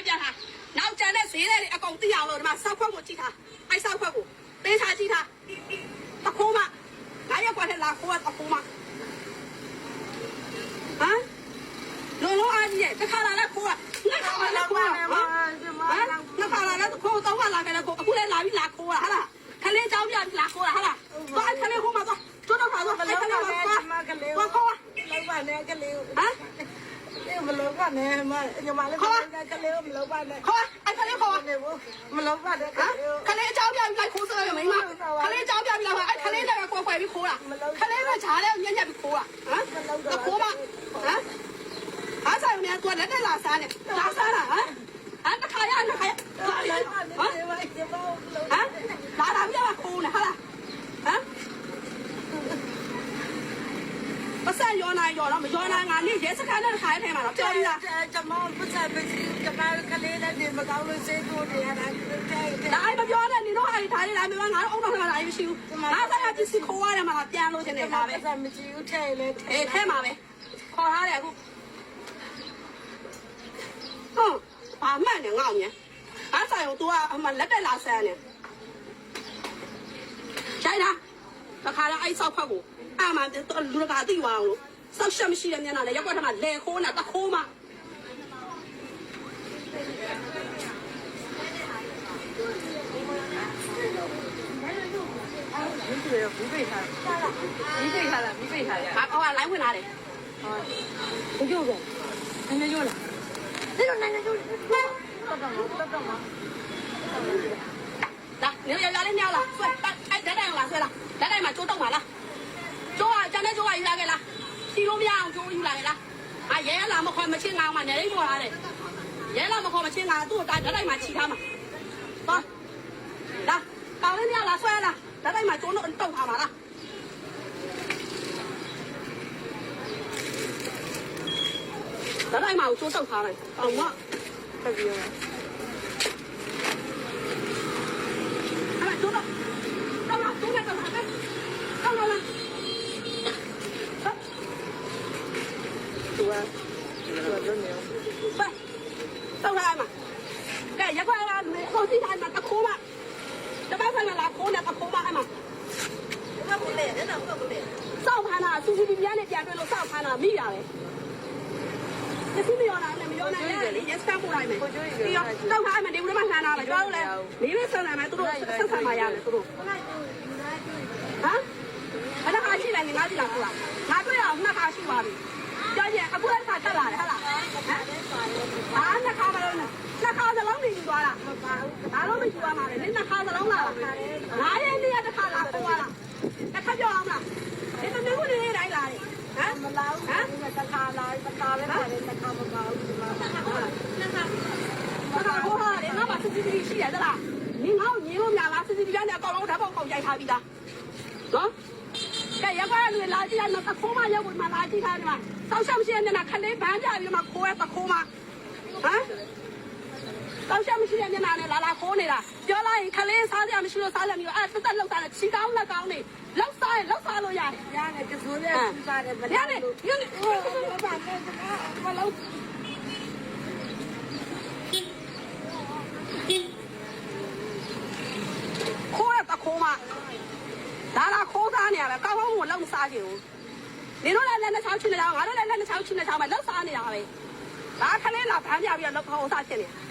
လိုက်ပြထားနောက်ကျန်တဲ့ဈေးတွေအကုန်သိအောင်လို့ဒီမှာစောက်ခွက်ကိုကြည့်ထားအဲစောက်ခွက်ကိုပေးထားကြည့်ထားတခိုးမလာရက်ကွက်ထဲလာခိုးတခိုးမဟမ်လုံးလုံးအားကြီးရဲ့တစ်ခါလာလဲခိုးကနှစ်ခါလာလဲခိုးကဟမ်နှစ်ခါလာလဲခိုးတော့ကလာခဲ့လဲခိုးအခုလဲလာပြီးလာခိုးတာဟာလားခလေးကြောင်းပြလာခိုးတာဟာလားသွားခလေးခိုးမှာသွားကျွတ်တော့ခါသွားခလေးခိုးမှာသွားသွားခိုးကလောက်ပါနဲ့ခလေးဟမ် မလောက်ပါနဲ့မညီမလေးကလေးမလောက်ပါနဲ့ခေါ်အဲ့ခလေးခေါ်မလောက်ပါနဲ့ဟမ်ခလေးအကြောင်းပြပြီးလိုက်ခိုးစရမိမခလေးအကြောင်းပြပြီးလိုက်အဲ့ခလေးလည်းကွယ်ကွယ်ပြီးခိုးတာခလေးကဈာလည်းညံ့ညံ့ပြီးခိုးတာဟမ်ခိုးမဟမ်အားဆိုင်နေတော့လက်နဲ့လာစားနေလာစားတာဟမ်အဲ့တခါရတခါရဟမ်ဟမ်လာလာပြပါခိုးနေဟာလားဟမ် ပတ်စံရောနာရောတော့မရောနာငါနေရဲစခန်းနဲ့ခါရထဲမှာတော့ပြောပြီးသားကျမပတ်စံပစ္စည်းကျမကလေးနဲ့ဒီမကောင်းလို့စေးတို့နေရတာတဲ့ဒါအိမ်မပြောနဲ့နေတော့အိမ်ထားနေလားမမငါတို့အုံတော့ခါလာမရှိဘူးငါဆိုင်ကပစ္စည်းခိုးရတယ်မှာပြန်လို့တင်နေတာပဲပတ်စံမရှိဘူးထဲလေထဲအေးထဲမှာပဲခေါ်ထားတယ်အခုဟုတ်ဘာမှန်းနေငေါ့မြင်အားဆိုင်ကို तू ကအမှလက်တက်လာဆန်းနေချိုင်းတာတခါတော့အဲ့ဆောက်ဖက်ကို အမှန်လူတကာသိသွားအောင်လို့ဆောက်ရှက်မရှိတဲ့မျက်နှာနဲ့ရက်ွက်ထမလဲခိုးနေတခိုးမှ对，不背他，没背他了，没背他了。把把我来回拿来。啊，我要了，奶奶要了，奶奶奶奶要了，到干嘛？到干嘛？来，你要要来尿了，睡，来，哎，来来嘛，睡了，来来嘛，就动完了。 ယူလာခဲ့လားစီလို့မရအောင်ကျိုးယူလာခဲ့လားအာရဲလာမခေါ်မချင်းငါမှနေလေးပေါ်လာတယ်ရဲလာမခေါ်မချင်းငါသူ့ဓာတ်တိုင်မှာခြိထားမှာသွားလာကောင်းလေးညောက်လာဆွဲလာဓာတ်တိုင်မှာကျိုးတော့တုတ်ထားမှာလားဓာတ်တိုင်မှာကျိုးတုတ်ထားလိုက်အောင်မတက်ပြီးရော 喂，上来嘛！哎，一块啦，没好几台嘛，打空嘛，这办法了拿空的打空嘛，哎嘛。那不累，那那不累。上盘啦，出去的面的边对路上盘啦，没呀嘞。你是没有啦，没有啦，你你三步来没？对呀，上盘嘛，你屋里嘛看啦，没抓嘞，你们上来嘛，都都上上嘛呀嘞，都都。啊？俺那哈起来，你哪去拿过来？拿过来，那哈去吧的。 ဒါတော့မယူရမှာလေနင်နှစ်ခါစလုံးလာတာငါရဲ့နေ့ကတစ်ခါလာပေါ်လာတစ်ခါပြောအောင်လားဒီမင်းတို့နေတိုင်းလာတယ်ဟမ်မလာဘူးဟမ်တခါလာတခါပဲပါတယ်တခါမပါဘူးဒီမှာတစ်ခါဟိုဟာလေငါမှစစ်စစ်ရှိရသလားနင်ငါ့ကိုညီလို့များလားစစ်စစ်ပြန်နေအကောင်လုံးဓာတ်ပေါက်ပေါက်ရိုက်ထားပြီးသားနော်ကဲရက်ကွာလူလာကြည့်ရတော့တခိုးမရောက်ဝင်မှလာကြည့်ထားတယ်မှာစောက်ရှောက်ရှိနေတဲ့ခလေးဘန်းကြပြီးတော့ခိုးရတခိုးမဟမ် တောက်ချက်မရှိတဲ့မျက်နှာနဲ့လာလာခိုးနေတာပြောလိုက်ရင်ခလေးစားကြမရှိလို့စားကြမျိုးအဲ့တက်တက်လောက်တာနဲ့ချီကောင်းလက်ကောင်းနေလောက်စားရင်လောက်စားလို့ရတယ်ရတယ်ကစိုးရစီပါတယ်မ။လာရတယ်ဘူးညနေဟိုဘာလဲမလာဘူးခိုးရတခိုးမဒါလာခိုးစားနေရပဲကောင်းကောင်းကိုလောက်မစားချင်ဘူး။နေတော့လည်းလက်နဲ့ချောင်းချင်နေတာငါတို့လည်းလက်နဲ့ချောင်းချင်နေတာမှလောက်စားနေတာပဲ။ဒါခလေးလာဖမ်းပြပြီးတော့လောက်ခေါင်းစားချင်နေ။ဟ